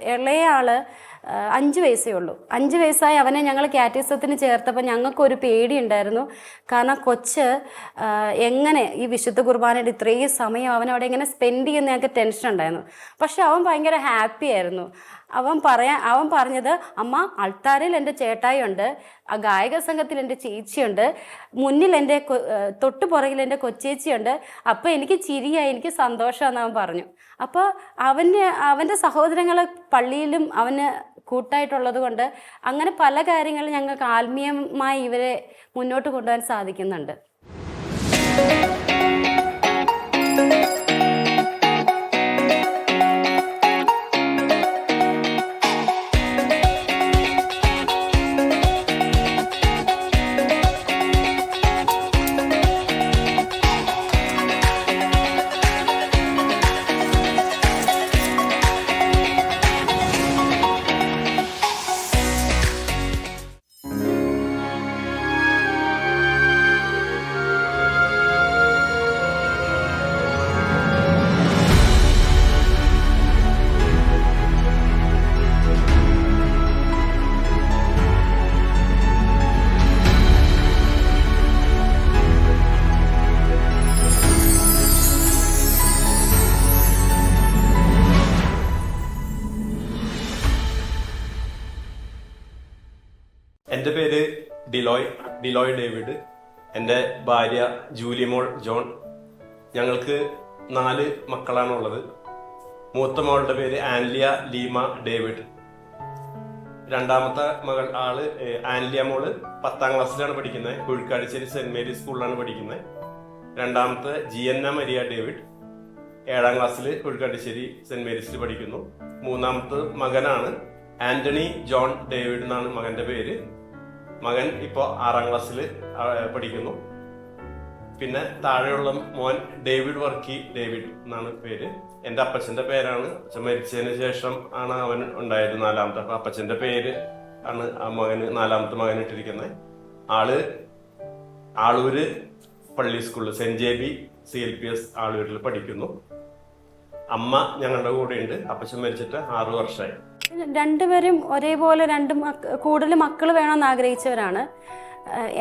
ഇളയ ആൾ അഞ്ച് വയസ്സേ ഉള്ളൂ. അഞ്ച് വയസ്സായി അവനെ ഞങ്ങൾ കാറ്റിസത്തിന് ചേർത്തപ്പോൾ ഞങ്ങൾക്കൊരു പേടിയുണ്ടായിരുന്നു. കാരണം കൊച്ച് എങ്ങനെ ഈ വിശുദ്ധ കുർബാനയുടെ ഇത്രയും സമയം അവൻ അവിടെ എങ്ങനെ സ്പെൻഡ് ചെയ്യുന്ന ഞങ്ങൾക്ക് ടെൻഷൻ ഉണ്ടായിരുന്നു. പക്ഷെ അവൻ ഭയങ്കര ഹാപ്പി ആയിരുന്നു. അവൻ പറയാൻ അവൻ പറഞ്ഞത് അമ്മ അൾത്താരയിൽ എന്റെ ചേട്ടായി ഉണ്ട് ആ ഗായക സംഘത്തിൽ എന്റെ ചേച്ചിയുണ്ട് മുന്നിൽ എന്റെ തൊട്ട് പുറകിൽ എന്റെ കൊച്ചേച്ചിയുണ്ട് അപ്പോൾ എനിക്ക് ചിരിയായി എനിക്ക് സന്തോഷമാണെന്ന് അവൻ പറഞ്ഞു. അപ്പോൾ അവന് അവന്റെ സഹോദരങ്ങൾ പള്ളിയിലും അവന് കൂട്ടായിട്ടുള്ളത് കൊണ്ട് അങ്ങനെ പല കാര്യങ്ങളും ഞങ്ങൾക്ക് ആത്മീയമായി ഇവരെ മുന്നോട്ട് കൊണ്ടുപോകാൻ സാധിക്കുന്നുണ്ട്. എന്റെ പേര് ഡിലോയ് ഡിലോയ് ഡേവിഡ്. എന്റെ ഭാര്യ ജൂലിമോൾ ജോൺ. ഞങ്ങൾക്ക് നാല് മക്കളാണുള്ളത്. മൂത്ത മകളുടെ പേര് ആൻലിയ ലീമ ഡേവിഡ്. രണ്ടാമത്തെ മകൾ ആൾ ആൻലിയ മോൾ പത്താം ക്ലാസ്സിലാണ് പഠിക്കുന്നത്. കുഴിക്കാടിശ്ശേരി സെന്റ് മേരീസ് സ്കൂളിലാണ് പഠിക്കുന്നത്. രണ്ടാമത്തെ G N A Maria David. ഏഴാം ക്ലാസ്സിൽ കുഴിക്കാട്ടിശ്ശേരി സെന്റ് മേരീസിൽ പഠിക്കുന്നു. മൂന്നാമത്തെ മകനാണ് ആന്റണി ജോൺ ഡേവിഡ് എന്നാണ് മകന്റെ പേര്. മകൻ ഇപ്പോൾ ആറാം ക്ലാസ്സിൽ പഠിക്കുന്നു. പിന്നെ താഴെയുള്ള മോൻ ഡേവിഡ് വർക്കി ഡേവിഡ് എന്നാണ് പേര്. എന്റെ അപ്പച്ചന്റെ പേരാണ്. അച്ഛൻ മരിച്ചതിന് ശേഷം ആണ് അവൻ ഉണ്ടായത് നാലാമത്തെ. അപ്പം അപ്പച്ചന്റെ പേര് ആണ് ആ മകന് നാലാമത്തെ മകൻ ഇട്ടിരിക്കുന്നത്. ആൾ ആളൂര് പള്ളി സ്കൂളിൽ saint J B C L P S ആളൂരിൽ പഠിക്കുന്നു. അമ്മ ഞങ്ങളുടെ കൂടെ ഉണ്ട് അപ്പച്ചൻ മരിച്ചിട്ട് ആറു വർഷമായി. രണ്ടുപേരും ഒരേപോലെ രണ്ട് കൂടുതൽ മക്കൾ വേണമെന്ന് ആഗ്രഹിച്ചവരാണ്.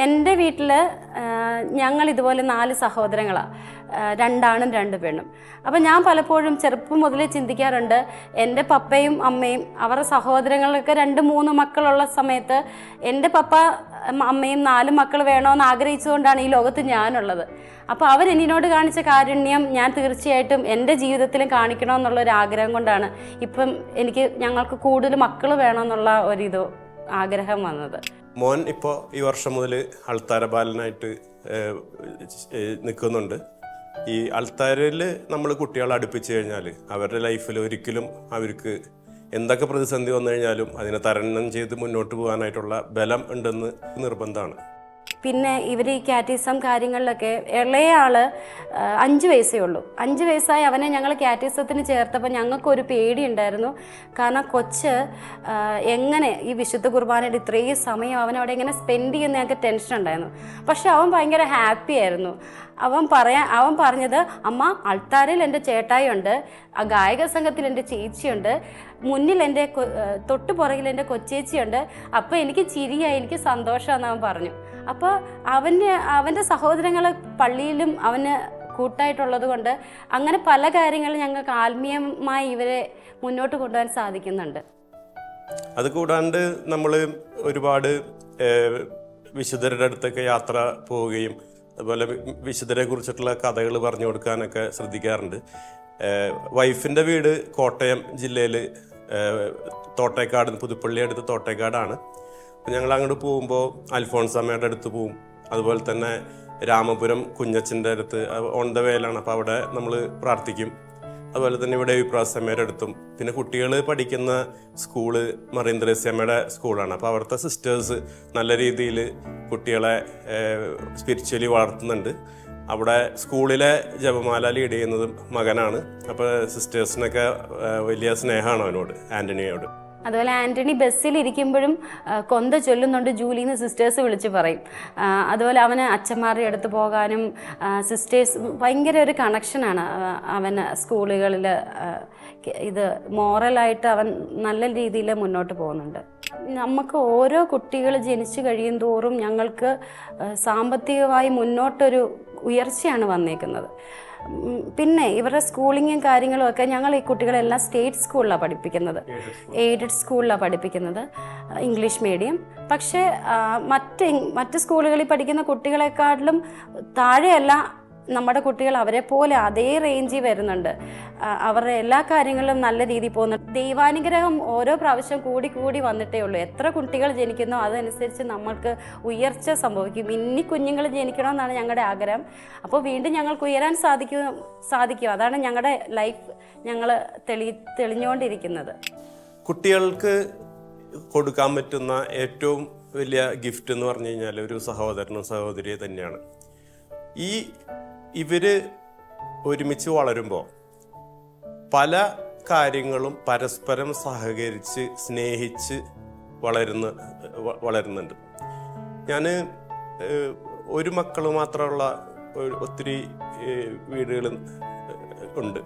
എന്റെ വീട്ടിൽ ഞങ്ങൾ ഇതുപോലെ നാല് സഹോദരങ്ങളാണ് രണ്ടാണും രണ്ട് പെണ്ണും. അപ്പം ഞാൻ പലപ്പോഴും ചെറുപ്പം മുതലേ ചിന്തിക്കാറുണ്ട് എന്റെ പപ്പയും അമ്മയും അവരുടെ സഹോദരങ്ങളൊക്കെ രണ്ട് മൂന്ന് മക്കളുള്ള സമയത്ത് എന്റെ പപ്പ അമ്മയും നാല് മക്കൾ വേണമെന്ന് ആഗ്രഹിച്ചുകൊണ്ടാണ് ഈ ലോകത്ത് ഞാനുള്ളത്. അപ്പോൾ അവരെന്നോട് കാണിച്ച കാരുണ്യം ഞാൻ തീർച്ചയായിട്ടും എന്റെ ജീവിതത്തിലും കാണിക്കണമെന്നുള്ള ഒരു ആഗ്രഹം കൊണ്ടാണ് ഇപ്പം എനിക്ക് ഞങ്ങൾക്ക് കൂടുതൽ മക്കൾ വേണമെന്നുള്ള ഒരിത് ആഗ്രഹം വന്നത്. മോൻ ഇപ്പോൾ ഈ വർഷം മുതൽ അൾത്താര ബാലനായിട്ട് നിൽക്കുന്നുണ്ട് ഈ അൾത്താരയിൽ നമ്മൾ കുട്ടികളെ അടുപ്പിച്ച് കഴിഞ്ഞാൽ അവരുടെ ലൈഫിൽ ഒരിക്കലും അവർക്ക് എന്തൊക്കെ പ്രതിസന്ധി വന്നു കഴിഞ്ഞാലും അതിനെ തരണം ചെയ്ത് മുന്നോട്ട് പോകാനായിട്ടുള്ള ബലം ഉണ്ടെന്ന് നിർബന്ധമാണ്. പിന്നെ ഇവർ ഈ കാറ്റീസം കാര്യങ്ങളിലൊക്കെ ഇളയ ആൾ അഞ്ച് വയസ്സേ ഉള്ളൂ. അഞ്ച് വയസ്സായി അവനെ ഞങ്ങൾ കാറ്റീസത്തിന് ചേർത്തപ്പോൾ ഞങ്ങൾക്കൊരു പേടിയുണ്ടായിരുന്നു കാരണം കൊച്ച് എങ്ങനെ ഈ വിശുദ്ധ കുർബാനയുടെ ഇത്രയും സമയം അവൻ അവിടെ എങ്ങനെ സ്പെൻഡ് ചെയ്യുന്ന ഞങ്ങൾക്ക് ടെൻഷൻ ഉണ്ടായിരുന്നു. പക്ഷെ അവൻ ഭയങ്കര ഹാപ്പി ആയിരുന്നു. അവൻ പറയാൻ അവൻ പറഞ്ഞത് അമ്മ അൾത്താരയിൽ എന്റെ ചേട്ടായി ഉണ്ട് ആ ഗായക സംഘത്തിൽ എന്റെ ചേച്ചിയുണ്ട് മുന്നിൽ എന്റെ തൊട്ട് പുറകിൽ എന്റെ കൊച്ചേച്ചിയുണ്ട്. അപ്പോൾ എനിക്ക് ചിരിയായി എനിക്ക് സന്തോഷമാണെന്ന് അവൻ പറഞ്ഞു. അപ്പോൾ അവന് അവന്റെ സഹോദരങ്ങൾ പള്ളിയിലും അവന് കൂട്ടായിട്ടുള്ളത് കൊണ്ട് അങ്ങനെ പല കാര്യങ്ങളും ഞങ്ങൾക്ക് ആത്മീയമായി ഇവരെ മുന്നോട്ട് കൊണ്ടുപോകാൻ സാധിക്കുന്നുണ്ട്. അത് കൂടാണ്ട് നമ്മൾ ഒരുപാട് വിശുദ്ധരുടെ അടുത്തൊക്കെ യാത്ര പോവുകയും അതുപോലെ വിശുദ്ധരെ കുറിച്ചിട്ടുള്ള കഥകൾ പറഞ്ഞു കൊടുക്കാനൊക്കെ ശ്രദ്ധിക്കാറുണ്ട്. വൈഫിന്റെ വീട് കോട്ടയം ജില്ലയിൽ തോട്ടേക്കാട് പുതുപ്പള്ളി അടുത്ത് തോട്ടേക്കാടാണ്. അപ്പം ഞങ്ങൾ അങ്ങോട്ട് പോകുമ്പോൾ അൽഫോൺസമ്മയുടെ അടുത്ത് പോവും. അതുപോലെ തന്നെ രാമപുരം കുഞ്ഞച്ചന്റെ അടുത്ത് ഓൺ ദ വേയിലാണ് അപ്പോൾ അവിടെ നമ്മൾ പ്രാർത്ഥിക്കും. അതുപോലെ തന്നെ ഇവിടെ വിപ്രാസമ്മയുടെ അടുത്തും. പിന്നെ കുട്ടികൾ പഠിക്കുന്ന സ്കൂൾ മറീന്ദ്രസ്യമ്മയുടെ സ്കൂളാണ്. അപ്പോൾ അവിടുത്തെ സിസ്റ്റേഴ്സ് നല്ല രീതിയിൽ കുട്ടികളെ സ്പിരിച്വലി വളർത്തുന്നുണ്ട്. അവിടെ സ്കൂളിലെ ജപമാല ലീഡ് ചെയ്യുന്നത് മകനാണ്. അപ്പോൾ സിസ്റ്റേഴ്സിനൊക്കെ വലിയ സ്നേഹമാണ് അവനോട് ആന്റണിയോട് അതുപോലെ ആന്റണി ബസ്സിൽ ഇരിക്കുമ്പോഴും കൊന്ത ചൊല്ലുന്നുണ്ട് ജൂലിന്ന് സിസ്റ്റേഴ്സ് വിളിച്ച് പറയും. അതുപോലെ അവന് അച്ഛന്മാരുടെ അടുത്ത് പോകാനും സിസ്റ്റേഴ്സ് ഭയങ്കര ഒരു കണക്ഷനാണ് അവന് സ്കൂളുകളിൽ ഇത് മോറലായിട്ട് അവൻ നല്ല രീതിയിൽ മുന്നോട്ട് പോകുന്നുണ്ട്. നമുക്ക് ഓരോ കുട്ടികൾ ജനിച്ചു കഴിയും തോറും ഞങ്ങൾക്ക് സാമ്പത്തികമായി മുന്നോട്ടൊരു ഉയർച്ചയാണ് വന്നേക്കുന്നത്. പിന്നെ ഇവരുടെ സ്കൂളിങ്ങും കാര്യങ്ങളും ഒക്കെ ഞങ്ങൾ ഈ കുട്ടികളെല്ലാം സ്റ്റേറ്റ് സ്കൂളിലാണ് പഠിപ്പിക്കുന്നത്. എയ്ഡഡ് സ്കൂളിലാണ് പഠിപ്പിക്കുന്നത് ഇംഗ്ലീഷ് മീഡിയം. പക്ഷേ മറ്റ് മറ്റ് സ്കൂളുകളിൽ പഠിക്കുന്ന കുട്ടികളെക്കാട്ടിലും താഴെയല്ല നമ്മുടെ കുട്ടികൾ അവരെ പോലെ അതേ റേഞ്ചിൽ വരുന്നുണ്ട്. അവരുടെ എല്ലാ കാര്യങ്ങളിലും നല്ല രീതിയിൽ പോകുന്നുണ്ട്. ദൈവാനുഗ്രഹം ഓരോ പ്രാവശ്യം കൂടി കൂടി വന്നിട്ടേ ഉള്ളൂ. എത്ര കുട്ടികൾ ജനിക്കുന്നോ അതനുസരിച്ച് നമ്മൾക്ക് ഉയർച്ച സംഭവിക്കും. ഇനി കുഞ്ഞുങ്ങൾ ജനിക്കണമെന്നാണ് ഞങ്ങളുടെ ആഗ്രഹം. അപ്പോൾ വീണ്ടും ഞങ്ങൾക്ക് ഉയരാൻ സാധിക്കും സാധിക്കും. അതാണ് ഞങ്ങളുടെ ലൈഫ് ഞങ്ങൾ തെളി തെളിഞ്ഞുകൊണ്ടിരിക്കുന്നത്. കുട്ടികൾക്ക് കൊടുക്കാൻ പറ്റുന്ന ഏറ്റവും വലിയ ഗിഫ്റ്റ് എന്ന് പറഞ്ഞു കഴിഞ്ഞാൽ ഒരു സഹോദരനും സഹോദരിയെ തന്നെയാണ്. ഈ ഇവർ ഒരുമിച്ച് വളരുമ്പോൾ പല കാര്യങ്ങളും പരസ്പരം സഹകരിച്ച് സ്നേഹിച്ച് വളരുന്ന വളരുന്നുണ്ട്. ഞാൻ ഒരു മക്കൾ മാത്രമുള്ള ഒത്തിരി വീടുകൾ ഉണ്ട്.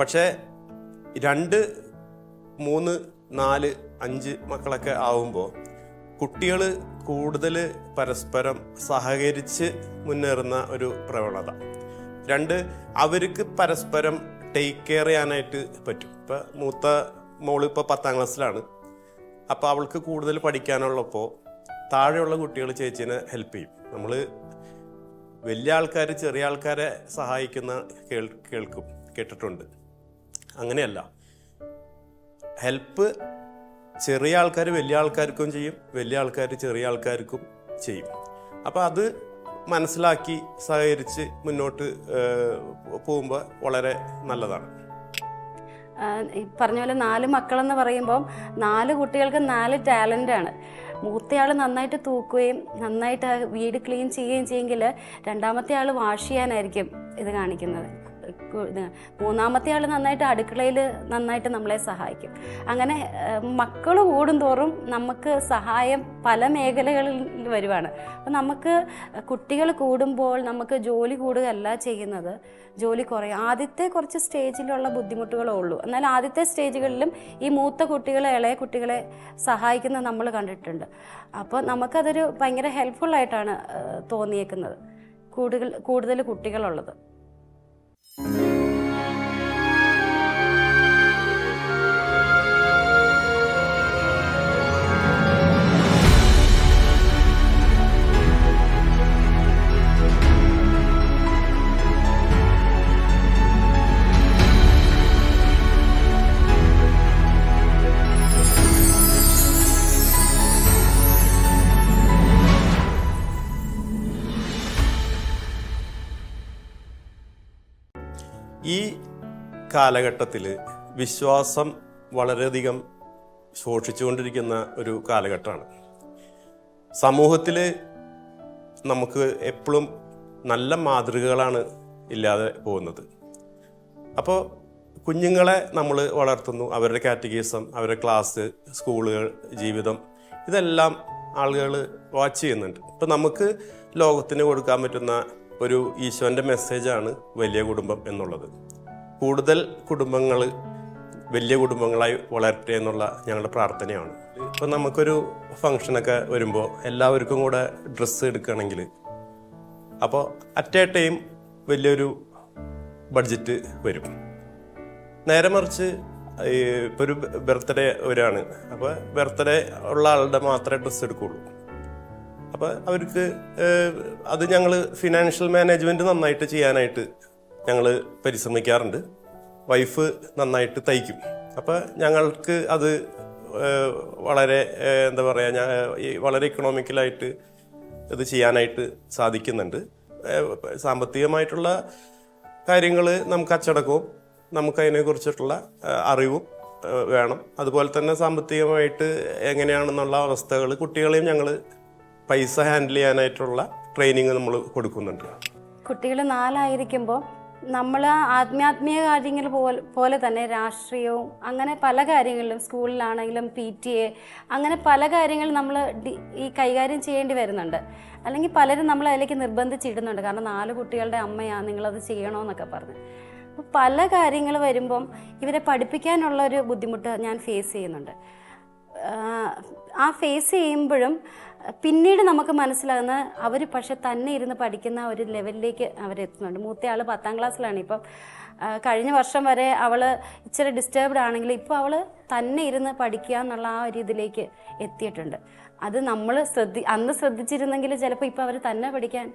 പക്ഷേ രണ്ട് മൂന്ന് നാല് അഞ്ച് മക്കളൊക്കെ ആവുമ്പോൾ കുട്ടികൾ കൂടുതൽ പരസ്പരം സഹകരിച്ച് മുന്നേറുന്ന ഒരു പ്രവണത. രണ്ട് അവർക്ക് പരസ്പരം ടേക്ക് കെയർ ചെയ്യാനായിട്ട് പറ്റും. ഇപ്പം മൂത്ത മോൾ ഇപ്പോൾ പത്താം ക്ലാസ്സിലാണ്. അപ്പോൾ അവൾക്ക് കൂടുതൽ പഠിക്കാനുള്ളപ്പോൾ താഴെയുള്ള കുട്ടികൾ ചേച്ചീനെ ഹെൽപ്പ് ചെയ്യും. നമ്മൾ വലിയ ആൾക്കാർ ചെറിയ ആൾക്കാരെ സഹായിക്കുന്ന കേൾ കേൾക്കും കേട്ടിട്ടുണ്ട്. അങ്ങനെയല്ല. ഹെൽപ്പ് ചെറിയ ആൾക്കാർ വലിയ ആൾക്കാർക്കും ചെയ്യും വലിയ ആൾക്കാർ ചെറിയ ആൾക്കാർക്കും ചെയ്യും. അപ്പോൾ അത് മനസ്സിലാക്കി സഹകരിച്ച് മുന്നോട്ട് പോകുമ്പോൾ വളരെ നല്ലതാണ്. പറഞ്ഞ പോലെ നാല് മക്കളെന്ന് പറയുമ്പോൾ നാല് കുട്ടികൾക്ക് നാല് ടാലന്റാണ് മൂത്തയാൾ നന്നായിട്ട് തൂക്കുകയും നന്നായിട്ട് വീട് ക്ലീൻ ചെയ്യുകയും ചെയ്യെങ്കിൽ രണ്ടാമത്തെ ആൾ വാഷ് ചെയ്യാനായിരിക്കും ഇത് കാണിക്കുന്നത്. മൂന്നാമത്തെ ആൾ നന്നായിട്ട് അടുക്കളയിൽ നന്നായിട്ട് നമ്മളെ സഹായിക്കും. അങ്ങനെ മക്കൾ കൂടുന്തോറും നമുക്ക് സഹായം പല മേഖലകളിൽ വരുവാണ്. അപ്പം നമുക്ക് കുട്ടികൾ കൂടുമ്പോൾ നമുക്ക് ജോലി കൂടുകയല്ല ചെയ്യുന്നത് ജോലി കുറയും. ആദ്യത്തെ കുറച്ച് സ്റ്റേജിലുള്ള ബുദ്ധിമുട്ടുകളേ ഉള്ളൂ. എന്നാൽ ആദ്യത്തെ സ്റ്റേജുകളിലും ഈ മൂത്ത കുട്ടികളെ ഇളയ കുട്ടികളെ സഹായിക്കുന്ന നമ്മൾ കണ്ടിട്ടുണ്ട്. അപ്പോൾ നമുക്കതൊരു ഭയങ്കര ഹെൽപ്ഫുള്ളായിട്ടാണ് തോന്നിയേക്കുന്നത്. കൂടുതൽ കൂടുതൽ കുട്ടികളുള്ളത്. ഈ കാലഘട്ടത്തിൽ വിശ്വാസം വളരെയധികം ശോഷിച്ചുകൊണ്ടിരിക്കുന്ന ഒരു കാലഘട്ടമാണ്. സമൂഹത്തിൽ നമുക്ക് എപ്പോഴും നല്ല മാതൃകകളാണ് ഇല്ലാതെ പോകുന്നത്. അപ്പോൾ കുഞ്ഞുങ്ങളെ നമ്മൾ വളർത്തുന്നു. അവരുടെ കാറ്റഗീസം അവരുടെ ക്ലാസ് സ്കൂളുകൾ ജീവിതം ഇതെല്ലാം ആളുകൾ വാച്ച് ചെയ്യുന്നുണ്ട്. ഇപ്പം നമുക്ക് ലോകത്തിന് കൊടുക്കാൻ പറ്റുന്ന ഒരു ഈശോന്റെ മെസ്സേജാണ് വലിയ കുടുംബം എന്നുള്ളത്. കൂടുതൽ കുടുംബങ്ങൾ വലിയ കുടുംബങ്ങളായി വളരട്ടെ എന്നുള്ള ഞങ്ങളുടെ പ്രാർത്ഥനയാണ്. ഇപ്പം നമുക്കൊരു ഫങ്ഷനൊക്കെ വരുമ്പോൾ എല്ലാവർക്കും കൂടെ ഡ്രസ്സ് എടുക്കുകയാണെങ്കിൽ അപ്പോൾ അറ്റ് എ ടൈം വലിയൊരു ബഡ്ജറ്റ് വരും. നേരെ മറിച്ച് ഇപ്പോൾ ഒരു ബർത്ത്ഡേ ഒരാണ് അപ്പോൾ ബർത്ത്ഡേ ഉള്ള ആളുടെ മാത്രമേ ഡ്രസ്സ് എടുക്കുകയുള്ളൂ. അപ്പോൾ അവർക്ക് അത് ഞങ്ങൾ ഫിനാൻഷ്യൽ മാനേജ്മെന്റ് നന്നായിട്ട് ചെയ്യാനായിട്ട് ഞങ്ങൾ പരിശ്രമിക്കാറുണ്ട്. വൈഫ് നന്നായിട്ട് തയ്ക്കും. അപ്പോൾ ഞങ്ങൾക്ക് അത് വളരെ എന്താ പറയുക ഞാൻ വളരെ ഇക്കണോമിക്കലായിട്ട് ഇത് ചെയ്യാനായിട്ട് സാധിക്കുന്നുണ്ട്. സാമ്പത്തികമായിട്ടുള്ള കാര്യങ്ങൾ നമുക്ക് അച്ചടക്കവും നമുക്ക് അറിവും വേണം. അതുപോലെ തന്നെ സാമ്പത്തികമായിട്ട് എങ്ങനെയാണെന്നുള്ള അവസ്ഥകൾ കുട്ടികളെയും ഞങ്ങൾ പൈസ ഹാൻഡിൽ ചെയ്യാനായിട്ടുള്ള ട്രെയിനിങ് നമ്മൾ കൊടുക്കുന്നുണ്ട്. കുട്ടികൾ നാലായിരിക്കുമ്പോൾ നമ്മൾ ആത്മീയാത്മീയ കാര്യങ്ങൾ പോലെ പോലെ തന്നെ രാഷ്ട്രീയവും അങ്ങനെ പല കാര്യങ്ങളിലും സ്കൂളിലാണെങ്കിലും പി ടി എ അങ്ങനെ പല കാര്യങ്ങളും നമ്മൾ ഈ കൈകാര്യം ചെയ്യേണ്ടി വരുന്നുണ്ട്. അല്ലെങ്കിൽ പലരും നമ്മൾ അതിലേക്ക് നിർബന്ധിച്ചിടുന്നുണ്ട്. കാരണം നാല് കുട്ടികളുടെ അമ്മയാണ് നിങ്ങളത് ചെയ്യണമെന്നൊക്കെ പറഞ്ഞ്. അപ്പോൾ പല കാര്യങ്ങൾ വരുമ്പം ഇവരെ പഠിപ്പിക്കാനുള്ള ഒരു ബുദ്ധിമുട്ട് ഞാൻ ഫേസ് ചെയ്യുന്നുണ്ട്. ആ ഫേസ് ചെയ്യുമ്പോഴും പിന്നീട് നമുക്ക് മനസ്സിലാകുന്ന അവർ പക്ഷെ തന്നെ ഇരുന്ന് പഠിക്കുന്ന ഒരു ലെവലിലേക്ക് അവരെത്തുന്നുണ്ട്. മൂത്തയാൾ പത്താം ക്ലാസ്സിലാണ്. ഇപ്പം കഴിഞ്ഞ വർഷം വരെ അവൾ ഇച്ചിരി ഡിസ്റ്റേബ്ഡ് ആണെങ്കിൽ ഇപ്പോൾ അവൾ തന്നെ ഇരുന്ന് പഠിക്കുക എന്നുള്ള ആ ഒരു ഇതിലേക്ക് എത്തിയിട്ടുണ്ട്. അത് നമ്മൾ ശ്രദ്ധി അന്ന് ശ്രദ്ധിച്ചിരുന്നെങ്കിൽ ചിലപ്പോൾ ഇപ്പോൾ അവർ തന്നെ പഠിക്കാൻ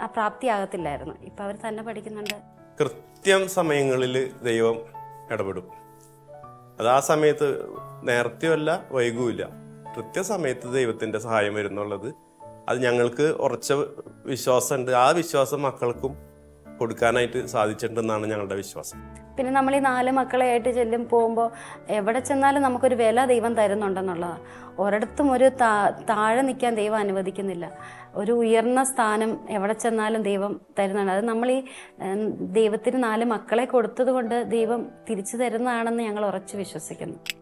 ആ പ്രാപ്തിയാകത്തില്ലായിരുന്നു. ഇപ്പോൾ അവർ തന്നെ പഠിക്കുന്നുണ്ട്. കൃത്യം സമയങ്ങളിൽ ദൈവം ഇടപെടും. അത് ആ സമയത്ത് നേരത്തെയല്ല വൈകുമില്ല കൃത്യസമയത്ത് ദൈവത്തിന്റെ സഹായം വരുന്നുള്ളത് അത് ഞങ്ങൾക്ക് ഉറച്ച വിശ്വാസമുണ്ട്. ആ വിശ്വാസം മക്കൾക്കും കൊടുക്കാനായിട്ട് സാധിച്ചിട്ടുണ്ടെന്നാണ് ഞങ്ങളുടെ വിശ്വാസം. പിന്നെ നമ്മൾ ഈ നാല് മക്കളെ ആയിട്ട് ചെല്ലും പോകുമ്പോൾ എവിടെ ചെന്നാലും നമുക്കൊരു വില ദൈവം തരുന്നുണ്ടെന്നുള്ളതാണ് ഒരിടത്തും ഒരു താ താഴെ നിൽക്കാൻ ദൈവം അനുവദിക്കുന്നില്ല. ഒരു ഉയർന്ന സ്ഥാനം എവിടെ ചെന്നാലും ദൈവം തരുന്നുണ്ട് അത് നമ്മൾ ഈ ദൈവത്തിന് നാല് മക്കളെ കൊടുത്തത് കൊണ്ട് ദൈവം തിരിച്ചു തരുന്നതാണെന്ന് ഞങ്ങൾ ഉറച്ചു വിശ്വസിക്കുന്നു.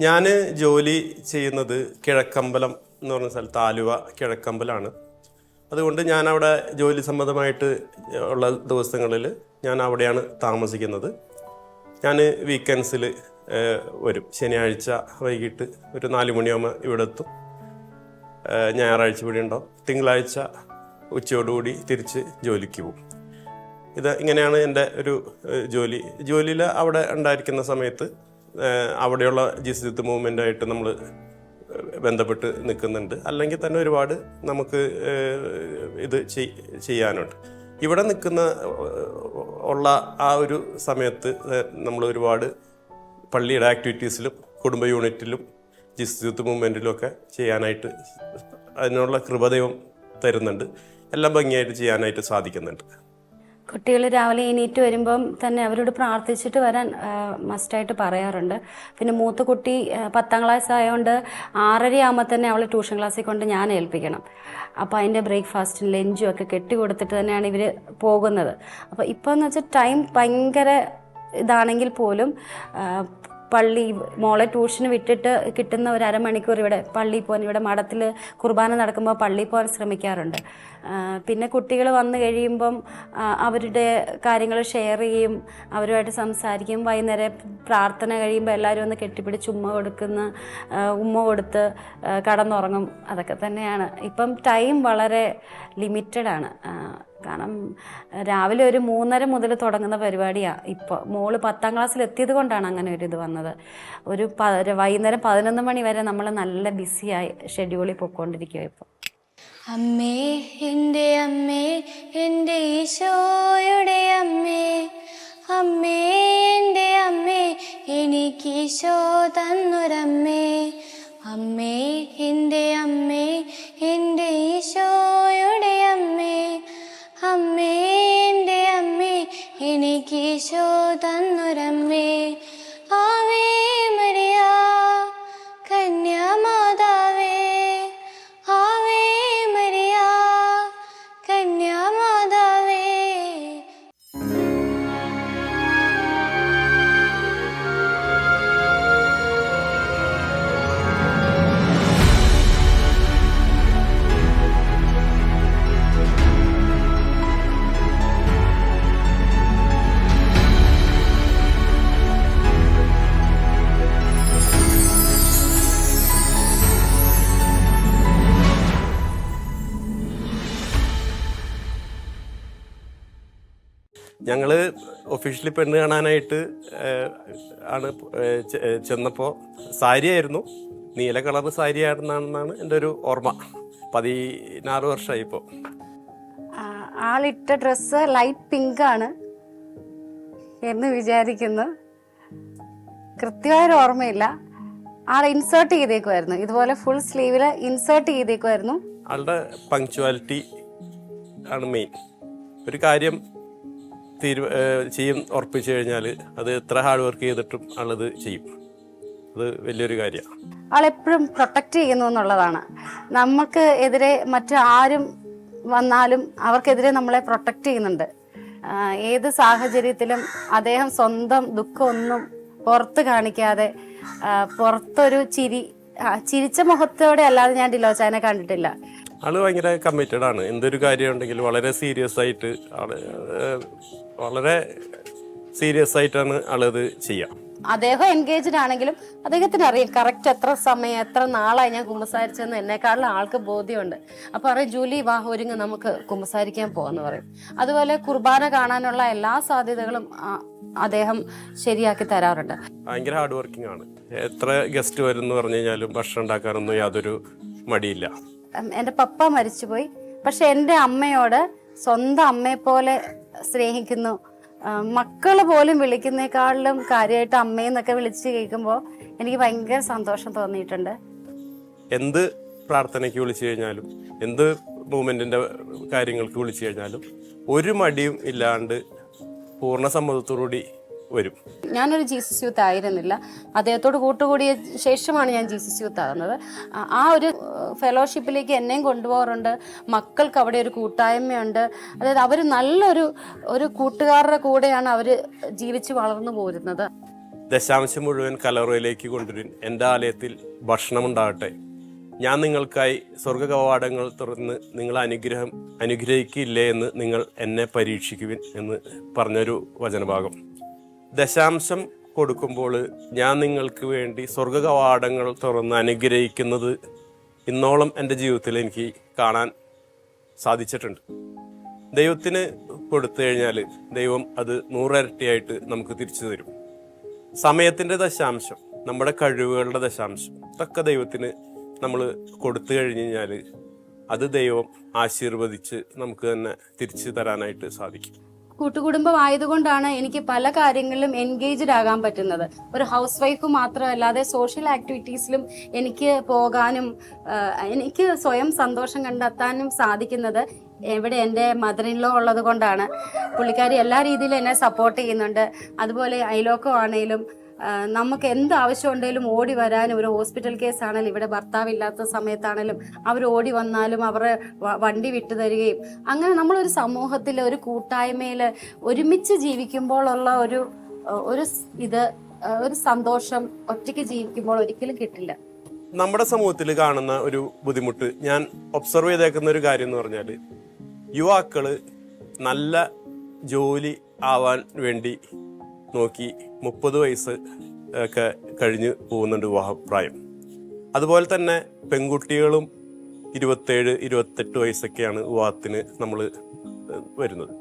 ഞാൻ ജോലി ചെയ്യുന്നത് കിഴക്കമ്പലം എന്ന് പറഞ്ഞ സ്ഥലത്ത് ആലുവ കിഴക്കമ്പലാണ്. അതുകൊണ്ട് ഞാൻ അവിടെ ജോലി സംബന്ധമായിട്ട് ഉള്ള ദിവസങ്ങളിൽ ഞാൻ അവിടെയാണ് താമസിക്കുന്നത്. ഞാൻ വീക്കെൻഡ്സിൽ വരും. ശനിയാഴ്ച വൈകിട്ട് ഒരു നാല് മണിയാകുമ്പോൾ ഇവിടെ എത്തും. ഞായറാഴ്ച ഇവിടെ ഉണ്ടാവും. തിങ്കളാഴ്ച ഉച്ചയോടുകൂടി തിരിച്ച് ജോലിക്ക് പോകും. ഇത് ഇങ്ങനെയാണ് എന്റെ ഒരു ജോലി. ജോലിയിൽ അവിടെ ഉണ്ടായിരിക്കുന്ന സമയത്ത് അവിടെയുള്ള ജിസിത്ത് മൂവ്മെന്റായിട്ട് നമ്മൾ ബന്ധപ്പെട്ട് നിൽക്കുന്നുണ്ട്. അല്ലെങ്കിൽ തന്നെ ഒരുപാട് നമുക്ക് ഇത് ചെയ്യാനുണ്ട്. ഇവിടെ നിൽക്കുന്ന ഉള്ള ആ ഒരു സമയത്ത് നമ്മൾ ഒരുപാട് പള്ളിയുടെ ആക്ടിവിറ്റീസിലും കുടുംബ യൂണിറ്റിലും ജിസ് മൂവ്മെന്റിലും ഒക്കെ ചെയ്യാനായിട്ട് അതിനുള്ള കൃപദൈവം തരുന്നുണ്ട്. എല്ലാം ഭംഗിയായിട്ട് ചെയ്യാനായിട്ട് സാധിക്കുന്നുണ്ട്. കുട്ടികൾ രാവിലെ എണീറ്റ് വരുമ്പം തന്നെ അവരോട് പ്രാർത്ഥിച്ചിട്ട് വരാൻ മസ്റ്റായിട്ട് പറയാറുണ്ട്. പിന്നെ മൂത്ത കുട്ടി പത്താം ക്ലാസ് ആയതുകൊണ്ട് ആറര ആകുമ്പോൾ തന്നെ അവളെ ട്യൂഷൻ ക്ലാസ്സിൽ കൊണ്ട് ഞാൻ ഏൽപ്പിക്കണം. അപ്പോൾ അതിന്റെ ബ്രേക്ക്ഫാസ്റ്റും ലഞ്ചും ഒക്കെ കെട്ടി കൊടുത്തിട്ട് തന്നെയാണ് ഇവർ പോകുന്നത്. അപ്പോൾ ഇപ്പോൾ എന്ന് വെച്ചാൽ ടൈം ഭയങ്കര ഇതാണെങ്കിൽ പോലും പള്ളി മോളെ ട്യൂഷന് വിട്ടിട്ട് കിട്ടുന്ന ഒരു അരമണിക്കൂർ ഇവിടെ പള്ളി പോകാൻ ഇവിടെ മഠത്തിൽ കുർബാന നടക്കുമ്പോൾ പള്ളി പോകാൻ ശ്രമിക്കാറുണ്ട്. പിന്നെ കുട്ടികൾ വന്നു കഴിയുമ്പം അവരുടെ കാര്യങ്ങൾ ഷെയർ ചെയ്യും അവരുമായിട്ട് സംസാരിക്കും. വൈകുന്നേരം പ്രാർത്ഥന കഴിയുമ്പോൾ എല്ലാവരും ഒന്ന് കെട്ടിപ്പിടിച്ച് ഉമ്മ കൊടുക്കുന്ന ഉമ്മ കൊടുത്ത് കടന്നുറങ്ങും. അതൊക്കെ തന്നെയാണ്. ഇപ്പം ടൈം വളരെ ലിമിറ്റഡ് ആണ്. ആ, കാരണം രാവിലെ ഒരു മൂന്നര മുതൽ തുടങ്ങുന്ന പരിപാടിയാണ് ഇപ്പോൾ മോൾ പത്താം ക്ലാസ്സിൽ എത്തിയത് കൊണ്ടാണ് അങ്ങനെ ഒരു ഇത് വന്നത്. ഒരു പ വൈകുന്നേരം പതിനൊന്ന് മണി വരെ നമ്മൾ നല്ല ബിസിയായി ഷെഡ്യൂളിൽ പൊയ്ക്കൊണ്ടിരിക്കുക ഇപ്പോൾ അമ്മേ എന്റെ അമ്മേ എന്റെ ഈശോയുടെ അമ്മേ. അമ്മേ എന്റെ അമ്മേ എനിക്ക് ഈശോ തന്നൊരമ്മേ. അമ്മേ എന്റെ അമ്മേ എന്റെ ഈശോയുടെ അമ്മേ. അമ്മേ എന്റെ അമ്മേ എനിക്ക് ഈശോ തന്നൊരമ്മേ. ആവേ മരിയ കന്യാമാതാവേ ഒഫീഷ്യലി പെണ്ണ് കാണാനായിട്ട് ആണ് ചെന്നപ്പോൾ സാരിയായിരുന്നു. നീല കളർ സാരി ആയിരുന്നാണെന്നാണ് എന്റെ ഒരു ഓർമ്മ. പതിനാറ് വർഷമായി ഇപ്പോൾ ആളിട്ട ഡ്രസ്സ് ലൈറ്റ് പിങ്ക് ആണ് എന്ന് വിചാരിക്കുന്നു. കൃത്യമായൊരു ഓർമ്മയില്ല. ആൾ ഇൻസേർട്ട് ചെയ്തേക്കുമായിരുന്നു ഇതുപോലെ ഫുൾ സ്ലീവിൽ ഇൻസേർട്ട് ചെയ്തേക്കുമായിരുന്നു ആളുടെ പങ്ക്ച്വാലിറ്റി ആണ് മെയിൻ ഒരു കാര്യം തീരു ചെയ്യും ഉറപ്പിച്ചു കഴിഞ്ഞാൽ അത് എത്ര ഹാർഡ് വർക്ക് ചെയ്തിട്ടും ആളത് ചെയ്യും. അത് വലിയൊരു കാര്യമാണ്. ആളെപ്പോഴും പ്രൊട്ടക്റ്റ് ചെയ്യുന്നു എന്നുള്ളതാണ്. നമുക്ക് എതിരെ മറ്റു ആരും വന്നാലും അവർക്കെതിരെ നമ്മളെ പ്രൊട്ടക്റ്റ് ചെയ്യുന്നുണ്ട്. ഏത് സാഹചര്യത്തിലും അദ്ദേഹം സ്വന്തം ദുഃഖമൊന്നും പുറത്ത് കാണിക്കാതെ പുറത്തൊരു ചിരി ചിരിച്ച മുഖത്തോടെ അല്ലാതെ ഞാൻ ഡിലോച്ചാനെ കണ്ടിട്ടില്ല. ആൾ ഭയങ്കര കമ്മിറ്റഡ് ആണ്. എന്തൊരു കാര്യം ഉണ്ടെങ്കിലും വളരെ സീരിയസ് ആയിട്ട് ആൾ വളരെ സീരിയസ് ആയിട്ടാണ് ആളത് ചെയ്യുക അദ്ദേഹം എൻഗേജ്ഡ് ആണെങ്കിലും അദ്ദേഹത്തിന് അറിയാം കറക്റ്റ് എത്ര സമയം എത്ര നാളായി ഞാൻ കുമ്പസാരിച്ചെന്ന് എന്നെക്കാളും ആൾക്ക് ബോധ്യമുണ്ട്. അപ്പൊ പറയും ജൂലി വാ ഒരുങ്ങ് നമുക്ക് കുമ്പസാരിക്കാൻ പോകാന്ന് പറയും. അതുപോലെ കുർബാന കാണാനുള്ള എല്ലാ സാധ്യതകളും അദ്ദേഹം ശരിയാക്കി തരാറുണ്ട്. ഭയങ്കര ഹാർഡ് വർക്കിംഗ് ആണ്. എത്ര ഗസ്റ്റ് വരും എന്ന് പറഞ്ഞു കഴിഞ്ഞാലും ഭക്ഷണം ഉണ്ടാക്കാനൊന്നും യാതൊരു മടിയില്ല. എന്റെ എന്റെ പപ്പ മരിച്ചുപോയി. പക്ഷെ എന്റെ അമ്മയോട് സ്വന്തം അമ്മയെ പോലെ സ്നേഹിക്കുന്നു. മക്കൾ പോലും വിളിക്കുന്നേക്കാളിലും കാര്യമായിട്ട് അമ്മയെന്നൊക്കെ വിളിച്ച് കേൾക്കുമ്പോൾ എനിക്ക് ഭയങ്കര സന്തോഷം തോന്നിയിട്ടുണ്ട്. എന്ത് പ്രാർത്ഥനയ്ക്ക് വിളിച്ചു കഴിഞ്ഞാലും എന്ത് മൂവ്മെന്റിന്റെ കാര്യങ്ങൾക്ക് വിളിച്ചു കഴിഞ്ഞാലും ഒരു മടിയും ഇല്ലാണ്ട് പൂർണ സമ്മതത്തോടുകൂടി വരും. ഞാനൊരു ജീസസ് യൂത്ത് ആയിരുന്നില്ല. അദ്ദേഹത്തോട് കൂട്ടുകൂടിയ ശേഷമാണ് ഞാൻ ജീസസ് യൂത്ത് ആകുന്നത്. ആ- ഒരു ഫെലോഷിപ്പിലേക്ക് എന്നെയും കൊണ്ടുപോകാറുണ്ട്. മക്കൾക്ക് അവിടെ ഒരു കൂട്ടായ്മയുണ്ട്. അതായത് അവർ നല്ലൊരു ഒരു കൂട്ടുകാരുടെ കൂടെയാണ് അവർ ജീവിച്ച് വളർന്നു പോരുന്നത്. ദശാംശം മുഴുവൻ കലറയിലേക്ക് കൊണ്ടുവരും. എന്റെ ആലയത്തിൽ ഭക്ഷണം ഉണ്ടാകട്ടെ ഞാൻ നിങ്ങൾക്കായി സ്വർഗ കവാടങ്ങൾ തുറന്ന് നിങ്ങൾ അനുഗ്രഹം അനുഗ്രഹിക്കില്ലേ എന്ന് നിങ്ങൾ എന്നെ പരീക്ഷിക്കുവിൻ എന്ന് പറഞ്ഞൊരു വചനഭാഗം. ദശാംശം കൊടുക്കുമ്പോൾ ഞാൻ നിങ്ങൾക്ക് വേണ്ടി സ്വർഗകവാടങ്ങൾ തുറന്ന് അനുഗ്രഹിക്കുന്നത് ഇന്നോളം എന്റെ ജീവിതത്തിൽ എനിക്ക് കാണാൻ സാധിച്ചിട്ടുണ്ട്. ദൈവത്തിന് കൊടുത്തു കഴിഞ്ഞാൽ ദൈവം അത് നൂറരട്ടിയായിട്ട് നമുക്ക് തിരിച്ചു തരും. സമയത്തിന്റെ ദശാംശം നമ്മുടെ കഴിവുകളുടെ ദശാംശം ഇതൊക്കെ ദൈവത്തിന് നമ്മൾ കൊടുത്തു കഴിഞ്ഞു കഴിഞ്ഞാൽ അത് ദൈവം ആശീർവദിച്ച് നമുക്ക് തന്നെ തിരിച്ചു തരാനായിട്ട് സാധിക്കും. കൂട്ടുകുടുംബം ആയതുകൊണ്ടാണ് എനിക്ക് പല കാര്യങ്ങളിലും എൻഗേജ്ഡ് ആകാൻ പറ്റുന്നത്. ഒരു ഹൗസ് വൈഫ് മാത്രമല്ലാതെ സോഷ്യൽ ആക്ടിവിറ്റീസിലും എനിക്ക് പോകാനും എനിക്ക് സ്വയം സന്തോഷം കണ്ടെത്താനും സാധിക്കുന്നത് ഇവിടെ എന്റെ മദർ ഇൻ ഉള്ളത് കൊണ്ടാണ് പുള്ളിക്കാരി എല്ലാ രീതിയിലും എന്നെ സപ്പോർട്ട് ചെയ്യുന്നുണ്ട്. അതുപോലെ അയലോക്കം ആണെങ്കിലും ആ, നമുക്ക് എന്ത് ആവശ്യം ഉണ്ടെങ്കിലും ഓടി വരാനും ഒരു ഹോസ്പിറ്റൽ കേസ് ആണെങ്കിലും ഇവിടെ ഭർത്താവില്ലാത്ത സമയത്താണെങ്കിലും അവർ ഓടി വന്നാലും അവരെ വണ്ടി വിട്ടു തരികയും. അങ്ങനെ നമ്മളൊരു സമൂഹത്തിൽ ഒരു കൂട്ടായ്മയിൽ ഒരുമിച്ച് ജീവിക്കുമ്പോഴുള്ള ഒരു ഒരു ഇത് ഒരു സന്തോഷം ഒറ്റയ്ക്ക് ജീവിക്കുമ്പോൾ ഒരിക്കലും കിട്ടില്ല. നമ്മുടെ സമൂഹത്തിൽ കാണുന്ന ഒരു ബുദ്ധിമുട്ട് ഞാൻ ഒബ്സർവ് ചെയ്തേക്കുന്ന ഒരു കാര്യം എന്ന് പറഞ്ഞാൽ യുവാക്കൾ നല്ല ജോലി ആവാൻ വേണ്ടി നോക്കി മുപ്പത് വയസ്സ് ഒക്കെ കഴിഞ്ഞ് പോകുന്നുണ്ട് വിവാഹപ്രായം അതുപോലെ തന്നെ പെൺകുട്ടികളും ഇരുപത്തേഴ് ഇരുപത്തെട്ട് വയസ്സൊക്കെയാണ് വിവാഹത്തിന് നമ്മൾ വരുന്നത്.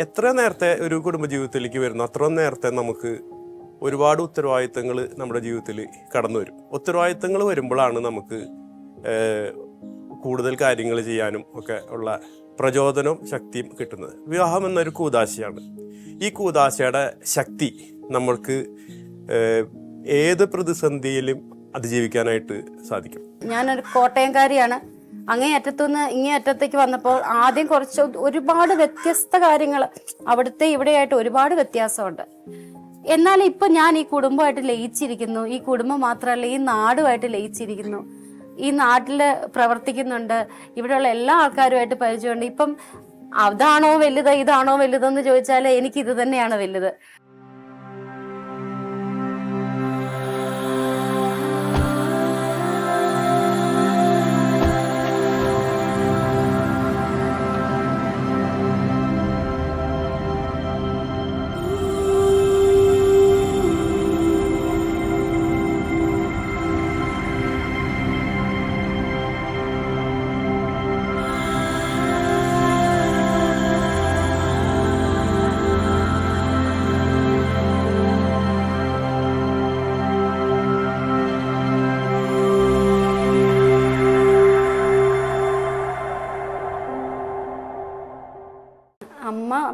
എത്ര നേരത്തെ ഒരു കുടുംബജീവിതത്തിലേക്ക് വരുന്നു. അത്ര നേരത്തെ നമുക്ക് ഒരുപാട് ഉത്തരവാദിത്തങ്ങൾ നമ്മുടെ ജീവിതത്തിൽ കടന്നു വരും. ഉത്തരവാദിത്തങ്ങൾ വരുമ്പോഴാണ് നമുക്ക് കൂടുതൽ കാര്യങ്ങൾ ചെയ്യാനും ഒക്കെ ഉള്ള പ്രചോദനവും ശക്തിയും കിട്ടുന്നത്. വിവാഹം എന്നൊരു കൂതാശയാണ്. ഈ കൂതാശയുടെ ശക്തി നമ്മൾക്ക് ഏത് പ്രതിസന്ധിയിലും അതിജീവിക്കാനായിട്ട് സാധിക്കും. ഞാനൊരു കോട്ടയംകാരിയാണ്. അങ്ങേ അറ്റത്തുനിന്ന് ഇങ്ങേ അറ്റത്തേക്ക് വന്നപ്പോൾ ആദ്യം കുറച്ച് ഒരുപാട് വ്യത്യസ്ത കാര്യങ്ങൾ അവിടുത്തെ ഇവിടെയായിട്ട് ഒരുപാട് വ്യത്യാസമുണ്ട്. എന്നാൽ ഇപ്പൊ ഞാൻ ഈ കുടുംബമായിട്ട് ലയിച്ചിരിക്കുന്നു. ഈ കുടുംബം മാത്രമല്ല ഈ നാടുമായിട്ട് ലയിച്ചിരിക്കുന്നു. ഈ നാട്ടിൽ പ്രവർത്തിക്കുന്നുണ്ട്. ഇവിടെയുള്ള എല്ലാ ആൾക്കാരുമായിട്ട് പരിചയമുണ്ട്. ഇപ്പം അതാണോ വലുത് ഇതാണോ വലുതെന്ന് ചോദിച്ചാൽ എനിക്ക് ഇത് തന്നെയാണ് വലുത്.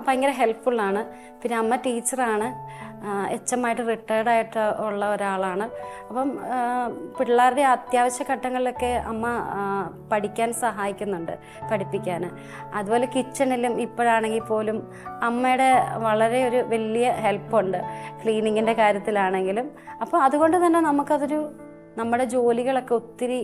ഭയങ്കര ഹെൽപ്ഫുള്ളാണ് പിന്നെ അമ്മ ടീച്ചറാണ് എച്ച് എം ആയിട്ട് റിട്ടയർഡ് ആയിട്ട് ഉള്ള ഒരാളാണ്. അപ്പം പിള്ളേരുടെ അത്യാവശ്യ ഘട്ടങ്ങളിലൊക്കെ അമ്മ പഠിക്കാൻ സഹായിക്കുന്നുണ്ട് പഠിപ്പിക്കാൻ. അതുപോലെ കിച്ചണിലും ഇപ്പോഴാണെങ്കിൽ പോലും അമ്മയുടെ വളരെ ഒരു വലിയ ഹെൽപ്പുണ്ട് ക്ലീനിങ്ങിന്റെ കാര്യത്തിലാണെങ്കിലും. അപ്പോൾ അതുകൊണ്ട് തന്നെ നമുക്കതൊരു നമ്മുടെ ജോലികളൊക്കെ ഒത്തിരി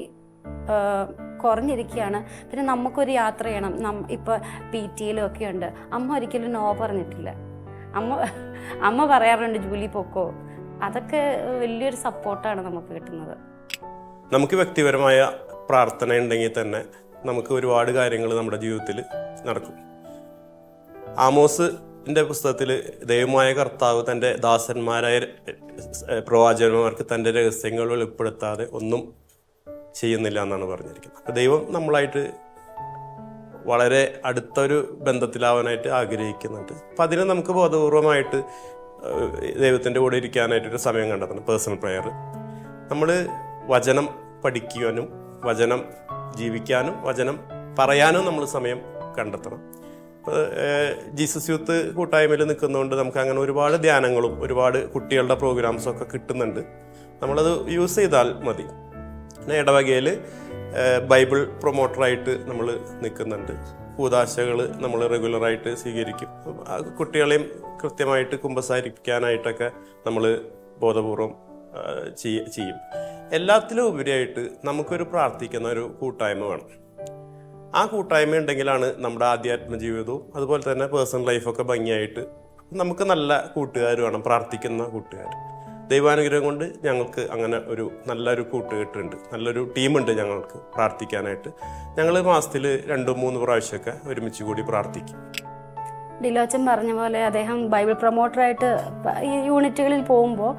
കുറഞ്ഞിരിക്കുകയാണ്. പിന്നെ നമുക്കൊരു യാത്ര ചെയ്യണം. നം ഇപ്പോൾ പി ടിയിലും ഒക്കെ ഉണ്ട്. അമ്മ ഒരിക്കലും നോ പറഞ്ഞിട്ടില്ല. അമ്മ അമ്മ പറയാറുണ്ട് ജൂലി പൊക്കോ. അതൊക്കെ വലിയൊരു സപ്പോർട്ടാണ് നമുക്ക് കിട്ടുന്നത്. നമുക്ക് വ്യക്തിപരമായ പ്രാർത്ഥന ഉണ്ടെങ്കിൽ തന്നെ നമുക്ക് ഒരുപാട് കാര്യങ്ങൾ നമ്മുടെ ജീവിതത്തിൽ നടക്കും. ആമോസിന്റെ പുസ്തകത്തിൽ ദൈവമായ കർത്താവ് തന്റെ ദാസന്മാരായ പ്രവാചകന്മാർക്ക് തന്റെ രഹസ്യങ്ങൾ വെളിപ്പെടുത്താതെ ഒന്നും ചെയ്യുന്നില്ല എന്നാണ് പറഞ്ഞിരിക്കുന്നത്. ദൈവം നമ്മളായിട്ട് വളരെ അടുത്തൊരു ബന്ധത്തിലാവാനായിട്ട് ആഗ്രഹിക്കുന്നുണ്ട്. അപ്പം അതിന് നമുക്ക് ബോധപൂർവമായിട്ട് ദൈവത്തിന്റെ കൂടെ ഇരിക്കാനായിട്ടൊരു സമയം കണ്ടെത്തണം. Personal prayer. നമ്മൾ വചനം പഠിക്കുവാനും വചനം ജീവിക്കാനും വചനം പറയാനും നമ്മൾ സമയം കണ്ടെത്തണം. ജീസസ് യൂത്ത് കൂട്ടായ്മയിൽ നിൽക്കുന്നതുകൊണ്ട് നമുക്ക് അങ്ങനെ ഒരുപാട് ധ്യാനങ്ങളും ഒരുപാട് കുട്ടികളുടെ പ്രോഗ്രാംസും ഒക്കെ കിട്ടുന്നുണ്ട്. നമ്മളത് യൂസ് ചെയ്താൽ മതി. പിന്നെ ഇടവകയിൽ ബൈബിൾ പ്രൊമോട്ടറായിട്ട് നമ്മൾ നിൽക്കുന്നുണ്ട്. കൂതാശകൾ നമ്മൾ റെഗുലറായിട്ട് സ്വീകരിക്കും. കുട്ടികളെയും കൃത്യമായിട്ട് കുമ്പസാരിപ്പിക്കാനായിട്ടൊക്കെ നമ്മൾ ബോധപൂർവം ചെയ്യും എല്ലാത്തിലും ഉപരിയായിട്ട് നമുക്കൊരു പ്രാർത്ഥിക്കുന്ന ഒരു കൂട്ടായ്മ വേണം. ആ കൂട്ടായ്മ ഉണ്ടെങ്കിലാണ് നമ്മുടെ ആധ്യാത്മ ജീവിതവും അതുപോലെ തന്നെ പേഴ്സണൽ ലൈഫൊക്കെ ഭംഗിയായിട്ട് നമുക്ക് നല്ല കൂട്ടുകാർ വേണം പ്രാർത്ഥിക്കുന്ന കൂട്ടുകാർ ദൈവാനുഗ്രഹം കൊണ്ട് ഞങ്ങൾക്ക് അങ്ങനെ ഒരു നല്ലൊരു കൂട്ടുകെട്ടുണ്ട്. നല്ലൊരു ടീമുണ്ട് ഞങ്ങൾക്ക് പ്രാർത്ഥിക്കാനായിട്ട്. ഞങ്ങൾ മാസത്തിൽ രണ്ടോ മൂന്ന് പ്രാവശ്യമൊക്കെ ഒരുമിച്ച് കൂടി പ്രാർത്ഥിക്കും. ഡിലോച്ചൻ പറഞ്ഞ പോലെ അദ്ദേഹം ബൈബിൾ പ്രൊമോട്ടറായിട്ട് ഈ യൂണിറ്റുകളിൽ പോകുമ്പോൾ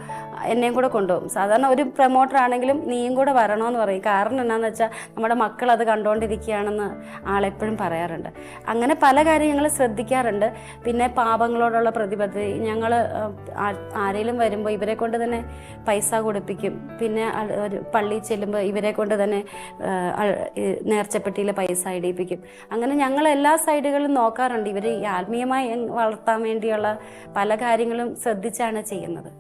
എന്നെയും കൂടെ കൊണ്ടുപോകും. സാധാരണ ഒരു പ്രൊമോട്ടർ ആണെങ്കിലും നീയും കൂടെ വരണമെന്ന് പറയും. കാരണം എന്നാന്ന് വെച്ചാൽ നമ്മുടെ മക്കൾ അത് കണ്ടുകൊണ്ടിരിക്കുകയാണെന്ന് ആളെപ്പോഴും പറയാറുണ്ട്. അങ്ങനെ പല കാര്യങ്ങൾ ശ്രദ്ധിക്കാറുണ്ട്. പിന്നെ പാപങ്ങളോടുള്ള പ്രതിബദ്ധത ഞങ്ങൾ ആരെങ്കിലും വരുമ്പോൾ ഇവരെ കൊണ്ട് തന്നെ പൈസ കൊടുപ്പിക്കും. പിന്നെ ഒരു പള്ളിയിൽ ചെല്ലുമ്പോൾ ഇവരെ കൊണ്ട് തന്നെ നേർച്ചപ്പെട്ടിയിൽ പൈസ ഇടിയിപ്പിക്കും. അങ്ങനെ ഞങ്ങൾ എല്ലാ സൈഡുകളിലും നോക്കാറുണ്ട്. ഇവർ ആത്മീയമായി വളർത്താൻ വേണ്ടിയുള്ള പല കാര്യങ്ങളും ശ്രദ്ധിച്ചാണ് ചെയ്യുന്നത്.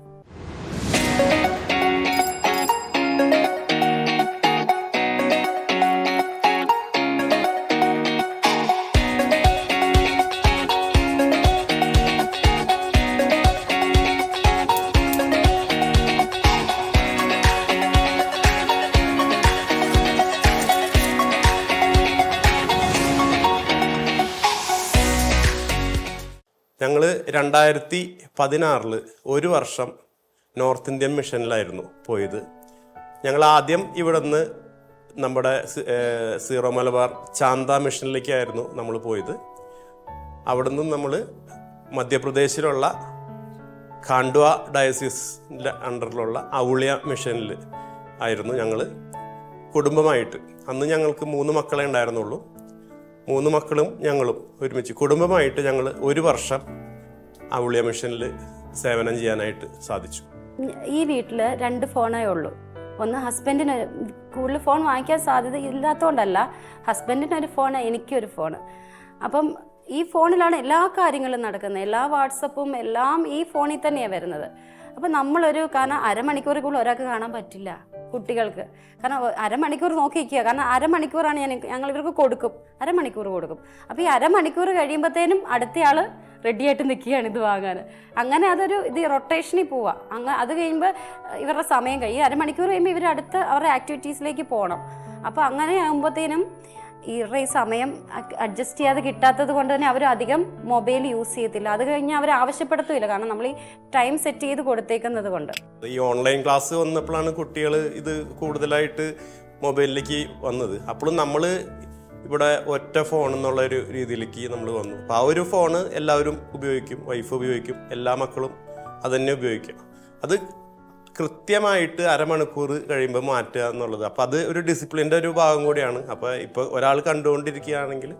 ഞങ്ങൾ രണ്ടായിരത്തി പതിനാറിൽ ഒരു വർഷം നോർത്ത് ഇന്ത്യൻ മിഷനിലായിരുന്നു പോയത്. ഞങ്ങൾ ആദ്യം ഇവിടെ നിന്ന് നമ്മുടെ സീറോ മലബാർ ചാന്ത മിഷനിലേക്കായിരുന്നു നമ്മൾ പോയത്. അവിടെ നിന്ന് നമ്മൾ മധ്യപ്രദേശിലുള്ള ഖാണ്ട്വ ഡയസിസിന്റെ അണ്ടറിലുള്ള ഔളിയ മിഷനിൽ ആയിരുന്നു ഞങ്ങൾ കുടുംബമായിട്ട്. അന്ന് ഞങ്ങൾക്ക് മൂന്ന് മക്കളെ ഉണ്ടായിരുന്നുള്ളൂ. മൂന്ന് മക്കളും ഞങ്ങളും ഒരുമിച്ച് കുടുംബമായിട്ട് ഞങ്ങൾ ഒരു വർഷം ഔളിയ മിഷനിൽ സേവനം ചെയ്യാനായിട്ട് സാധിച്ചു. ഈ വീട്ടിൽ രണ്ട് ഫോണേ ഉള്ളൂ. ഒന്ന് ഹസ്ബൻഡിന് കൂടുതൽ ഫോൺ വാങ്ങിക്കാൻ സാധ്യത ഇല്ലാത്തതുകൊണ്ടല്ല ഹസ്ബൻഡിനൊരു ഫോൺ എനിക്കൊരു ഫോൺ അപ്പം ഈ ഫോണിലാണ് എല്ലാ കാര്യങ്ങളും നടക്കുന്നത്. എല്ലാ വാട്സപ്പും എല്ലാം ഈ ഫോണിൽ തന്നെയാണ് വരുന്നത്. അപ്പം നമ്മളൊരു കാരണം അരമണിക്കൂറിൽ കൂടുതൽ ഒരാൾക്ക് കാണാൻ പറ്റില്ല കുട്ടികൾക്ക്. കാരണം അരമണിക്കൂർ നോക്കി നിൽക്കുക കാരണം അരമണിക്കൂറാണ് ഞാൻ ഞങ്ങൾ ഇവർക്ക് കൊടുക്കും. അരമണിക്കൂർ കൊടുക്കും. അപ്പോൾ ഈ അരമണിക്കൂർ കഴിയുമ്പോഴത്തേനും അടുത്തയാൾ റെഡിയായിട്ട് നിൽക്കുകയാണ് ഇത് വാങ്ങാൻ. അങ്ങനെ അതൊരു ഇത് റൊട്ടേഷനിൽ പോവാം. അങ്ങ് അത് കഴിയുമ്പോൾ ഇവരുടെ സമയം കഴിയും. അരമണിക്കൂർ കഴിയുമ്പോൾ ഇവർ അടുത്ത അവരുടെ ആക്ടിവിറ്റീസിലേക്ക് പോകണം അപ്പോൾ അങ്ങനെ ആകുമ്പോഴത്തേനും ഈ സമയം അഡ്ജസ്റ്റ് ചെയ്യാതെ കിട്ടാത്തത് കൊണ്ട് തന്നെ അവർ അധികം മൊബൈൽ യൂസ് ചെയ്യത്തില്ല. അത് കഴിഞ്ഞാൽ അവർ ആവശ്യപ്പെടുത്തില്ല. കാരണം നമ്മൾ ഈ ടൈം സെറ്റ് ചെയ്ത് കൊടുത്തേക്കുന്നത് കൊണ്ട്. ഈ ഓൺലൈൻ ക്ലാസ് വന്നപ്പോഴാണ് കുട്ടികൾ ഇത് കൂടുതലായിട്ട് മൊബൈലിലേക്ക് വന്നത്. അപ്പോഴും നമ്മൾ ഇവിടെ ഒറ്റ ഫോൺ എന്നുള്ള ഒരു രീതിയിലേക്ക് നമ്മൾ വന്നു. അപ്പോൾ ആ ഒരു ഫോണ് എല്ലാവരും ഉപയോഗിക്കും വൈഫ് ഉപയോഗിക്കും എല്ലാ മക്കളും അതന്നെ ഉപയോഗിക്കും അത് കൃത്യമായിട്ട് അരമണിക്കൂർ കഴിയുമ്പോൾ മാറ്റുക എന്നുള്ളത്. അപ്പോൾ അത് ഒരു ഡിസിപ്ലിന്റെ ഒരു ഭാഗം കൂടിയാണ്. അപ്പോൾ ഇപ്പോൾ ഒരാൾ കണ്ടുകൊണ്ടിരിക്കുകയാണെങ്കിൽ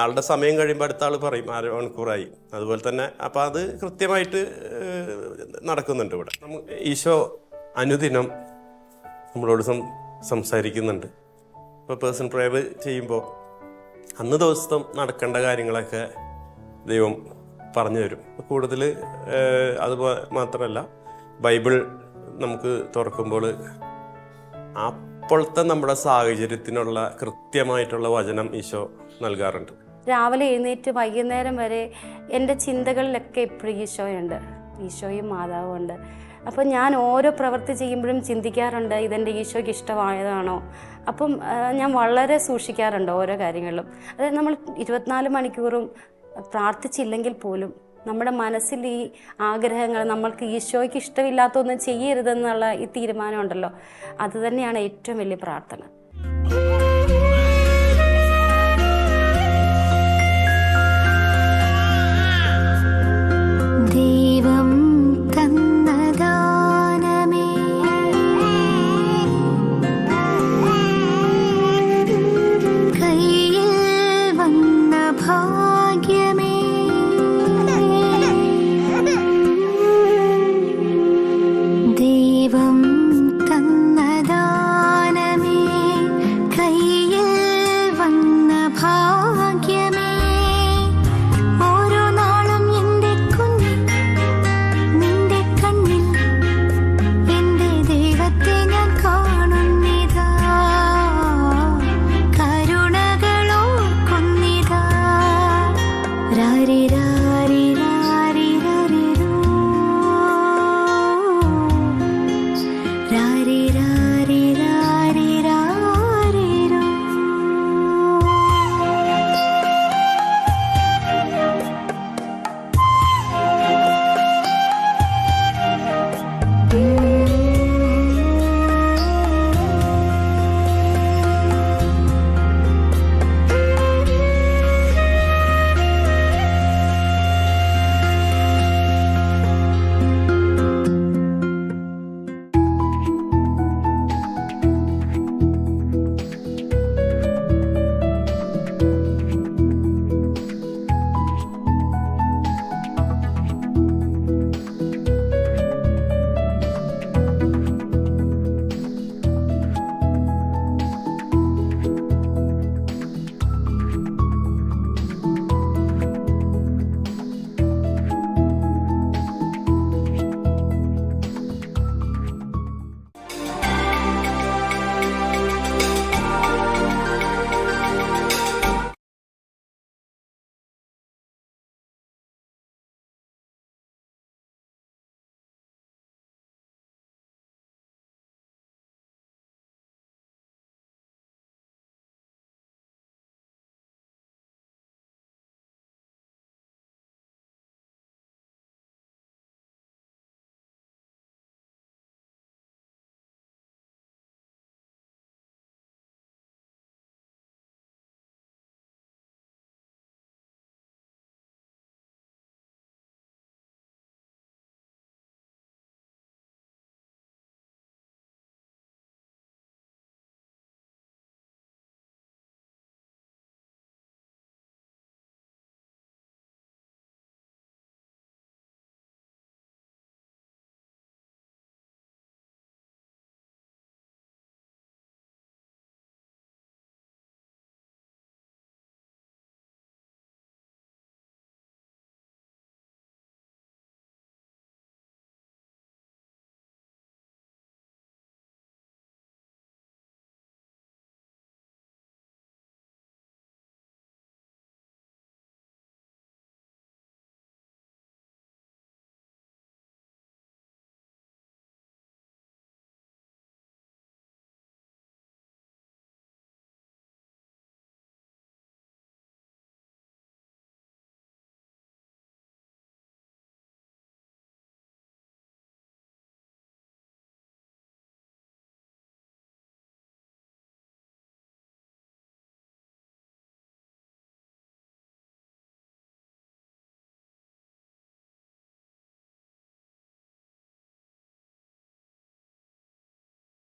ആളുടെ സമയം കഴിയുമ്പോൾ അടുത്ത ആൾ പറയും അരമണിക്കൂറായി. അതുപോലെ തന്നെ അപ്പോൾ അത് കൃത്യമായിട്ട് നടക്കുന്നുണ്ട് ഇവിടെ. ഈശോ അനുദിനം നമ്മളോട് സം സംസാരിക്കുന്നുണ്ട്. ഇപ്പോൾ പേഴ്സൺ പ്രേവ് ചെയ്യുമ്പോൾ അന്ന് ദിവസം നടക്കേണ്ട കാര്യങ്ങളൊക്കെ ദൈവം പറഞ്ഞു തരും കൂടുതൽ അത് മാത്രമല്ല ബൈബിൾ നമുക്ക് തുറക്കുമ്പോൾ അപ്പോഴത്തെ നമ്മുടെ സാഹചര്യത്തിനുള്ള കൃത്യമായിട്ടുള്ള വചനം ഈശോ നൽകാറുണ്ട്. രാവിലെ എഴുന്നേറ്റ് വൈകുന്നേരം വരെ എന്റെ ചിന്തകളിലൊക്കെ എപ്പോഴും ഈശോയുണ്ട്. ഈശോയും മാതാവും ഉണ്ട്. അപ്പോൾ ഞാൻ ഓരോ പ്രവൃത്തി ചെയ്യുമ്പോഴും ചിന്തിക്കാറുണ്ട് ഇതെന്റെ ഈശോയ്ക്ക് ഇഷ്ടമായതാണോ? അപ്പം ഞാൻ വളരെ സൂക്ഷിക്കാറുണ്ട് ഓരോ കാര്യങ്ങളിലും. അതായത് നമ്മൾ ഇരുപത്തിനാല് മണിക്കൂറും പ്രാർത്ഥിച്ചില്ലെങ്കിൽ പോലും നമ്മുടെ മനസ്സിൽ ഈ ആഗ്രഹങ്ങൾ നമ്മൾക്ക് ഈശോയ്ക്ക് ഇഷ്ടമില്ലാത്തൊന്നും ചെയ്യരുതെന്നുള്ള ഈ തീരുമാനമുണ്ടല്ലോ അത് തന്നെയാണ് ഏറ്റവും വലിയ പ്രാർത്ഥന.